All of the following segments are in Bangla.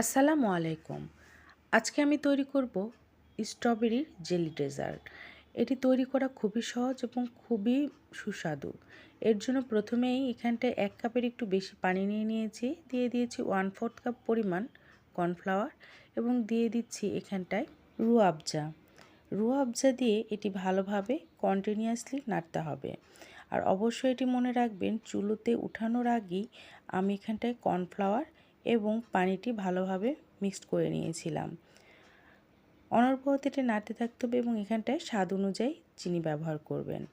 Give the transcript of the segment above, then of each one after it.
আসসালামু আলাইকুম। আজকে আমি তৈরি করব স্ট্রবেরির জেলি ডেজার্ট। এটি তৈরি করা খুবই সহজ এবং খুবই সুস্বাদু। এর জন্য প্রথমেই এখানটায় এক কাপের একটু বেশি পানি নিয়ে নিয়েছি। দিয়ে দিয়েছি ওয়ান ফোর্থ কাপ পরিমাণ কর্নফ্লাওয়ার এবং দিয়ে দিচ্ছি এখানটায় রুয়াবজা রুয়াবজা দিয়ে এটি ভালোভাবে কন্টিনিউয়াসলি নাড়তে হবে। আর অবশ্যই এটি মনে রাখবেন, চুলোতে উঠানোর আগেই আমি এখানটায় কর্নফ্লাওয়ার এবং পানিটি ভালোভাবে মিক্সড করে নিয়েছিলাম। অনর্বহতিটা নাড়তে থাকতে হবে এবং এখানটায় স্বাদ অনুযায়ী চিনি ব্যবহার করবেন।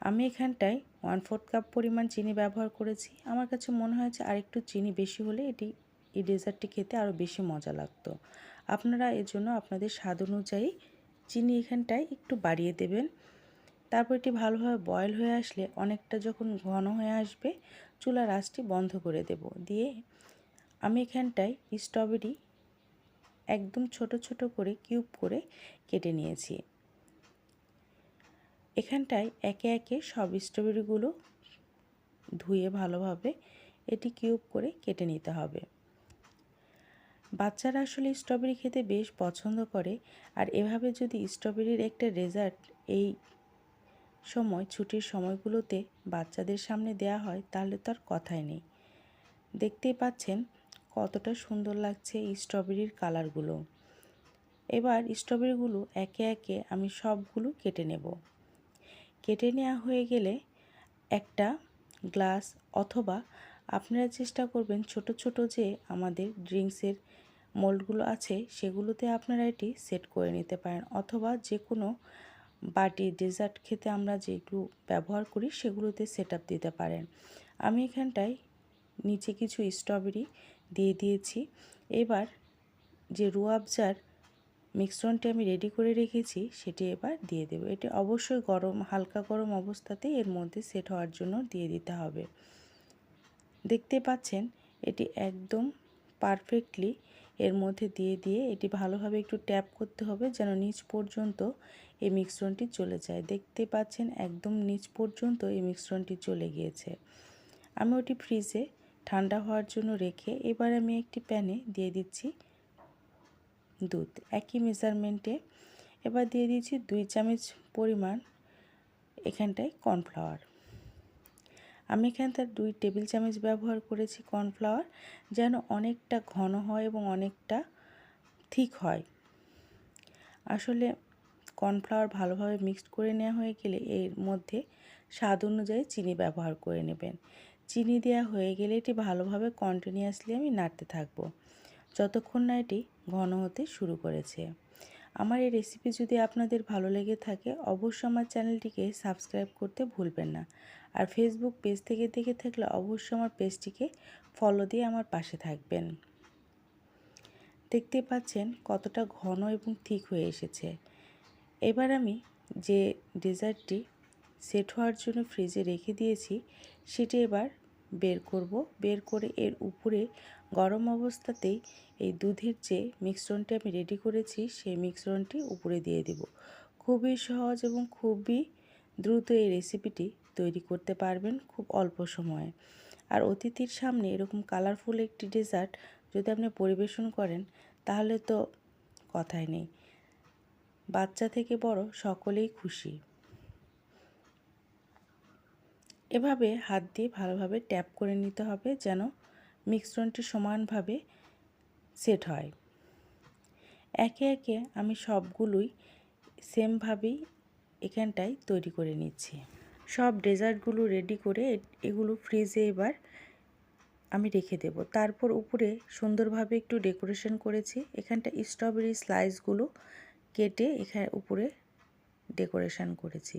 আমি এখানটায় ওয়ান ফোর্থ কাপ পরিমাণ চিনি ব্যবহার করেছি। আমার কাছে মনে হয়েছে আরেকটু চিনি বেশি হলে এটি, এই ডেজার্টটি খেতে আরও বেশি মজা লাগতো। আপনারা এর জন্য আপনাদের স্বাদ অনুযায়ী চিনি এখানটায় একটু বাড়িয়ে দেবেন। তারপর এটি ভালোভাবে বয়ল হয়ে আসলে অনেকটা যখন ঘন হয়ে আসবে, চুলার আঁচটি বন্ধ করে দেব। দিয়ে আমি এখানটায় স্ট্রবেরি একদম ছোট ছোট করে কিউব করে কেটে নিয়েছি। এখানটায় একে একে সব স্ট্রবেরিগুলো ধুয়ে ভালোভাবে এটি কিউব করে কেটে নিতে হবে। বাচ্চারা আসলে স্ট্রবেরি খেতে বেশ পছন্দ করে আর এভাবে যদি স্ট্রবেরির একটা রেজাল্ট এই সময় ছুটির সময়গুলোতে বাচ্চাদের সামনে দেয়া হয় তাহলে তো আর কথাই নেই। দেখতেই পাচ্ছেন কতটা সুন্দর লাগছে স্ট্রবেরির কালারগুলো। এবার স্ট্রবেরিগুলো একে একে আমি সবগুলো কেটে নেব। কেটে নেওয়া হয়ে গেলে একটা গ্লাস অথবা আপনারা চেষ্টা করবেন ছোট ছোট যে আমাদের ড্রিঙ্কসের মোল্ডগুলো আছে সেগুলোতে আপনারা এটি সেট করে নিতে পারেন অথবা যে কোনো বাটি, ডেজার্ট খেতে আমরা যেগুলো ব্যবহার করি সেগুলোতে সেট দিতে পারেন। আমি এখানটায় নিচে কিছু স্ট্রবেরি দিয়ে দিয়েছি। এবার যে রুয়াবজার মিশ্রণটি আমি রেডি করে রেখেছি, সেটি এবার দিয়ে দেব। এটি অবশ্যই গরম, হালকা গরম অবস্থাতে এর মধ্যে সেট হওয়ার জন্য দিয়ে দিতে হবে। দেখতে পাচ্ছেন, এটি একদম পারফেক্টলি এর মধ্যে দিয়ে দিয়ে এটি ভালোভাবে একটু ট্যাপ করতে হবে যেন নিচ পর্যন্ত এই মিশ্রণটি চলে যায়। দেখতে পাচ্ছেন, একদম নিচ পর্যন্ত এই মিশ্রণটি চলে গিয়েছে। আমি ওটি ফ্রিজে ঠান্ডা হওয়ার জন্য রেখে এবার আমি একটি প্যানে দিয়ে দিচ্ছি দুধ। একই মেজারমেন্টে এবার দিয়ে দিচ্ছি দুই চামচ পরিমাণ এখানটায় কর্নফ্লাওয়ার। আমি এখানটায় দুই টেবিল চামচ ব্যবহার করেছি কর্নফ্লাওয়ার, যেন অনেকটা ঘন হয় এবং অনেকটা ঠিক হয়। আসলে কর্নফ্লাওয়ার ভালোভাবে মিক্সড করে নেওয়া হয়ে গেলে এর মধ্যে স্বাদ অনুযায়ী চিনি ব্যবহার করে নেবেন। চিনি দেওয়া হয়ে গেলে এটি ভালোভাবে কন্টিনিউয়াসলি আমি নাড়তে থাকব। যতক্ষণ না এটি ঘন হতে শুরু করেছে। আমার এই রেসিপি যদি আপনাদের ভালো লেগে থাকে, অবশ্যই আমার চ্যানেলটিকে সাবস্ক্রাইব করতে ভুলবেন না। আর ফেসবুক পেজ থেকে দেখে থাকলে অবশ্যই আমার পেজটিকে ফলো দিয়ে আমার পাশে থাকবেন। দেখতে পাচ্ছেন কতটা ঘন এবং ঠিক হয়ে এসেছে। এবার আমি যে ডেজার্টটি সেট হওয়ার জন্য ফ্রিজে রেখে দিয়েছি। সেটি এবার বের করব। বের করে এর উপরে গরম অবস্থাতেই এই দুধের যে মিশ্রণটি আমি রেডি করেছি, সেই মিশ্রণটি উপরে দিয়ে দেব। খুবই সহজ এবং খুবই দ্রুত এই রেসিপিটি তৈরি করতে পারবেন খুব অল্প সময়ে। আর অতিথির সামনে এরকম কালারফুল একটি ডেজার্ট যদি আপনি পরিবেশন করেন, তাহলে তো কথাই নেই। বাচ্চা থেকে বড় সকলেই খুশি। এভাবে হাত দিয়ে ভালোভাবে ট্যাপ করে নিতে হবে যেন মিশ্রণটি সমানভাবে সেট হয়। একে একে আমি সবগুলোই সেমভাবেই এখানটায় তৈরি করে নিচ্ছি। সব ডেজার্টগুলো রেডি করে এগুলো ফ্রিজে এবার আমি রেখে দেব। তারপর উপরে সুন্দরভাবে একটু ডেকোরেশন করেছি। এখানটা স্ট্রবেরি স্লাইসগুলো কেটে এখানে উপরে ডেকোরেশন করেছি।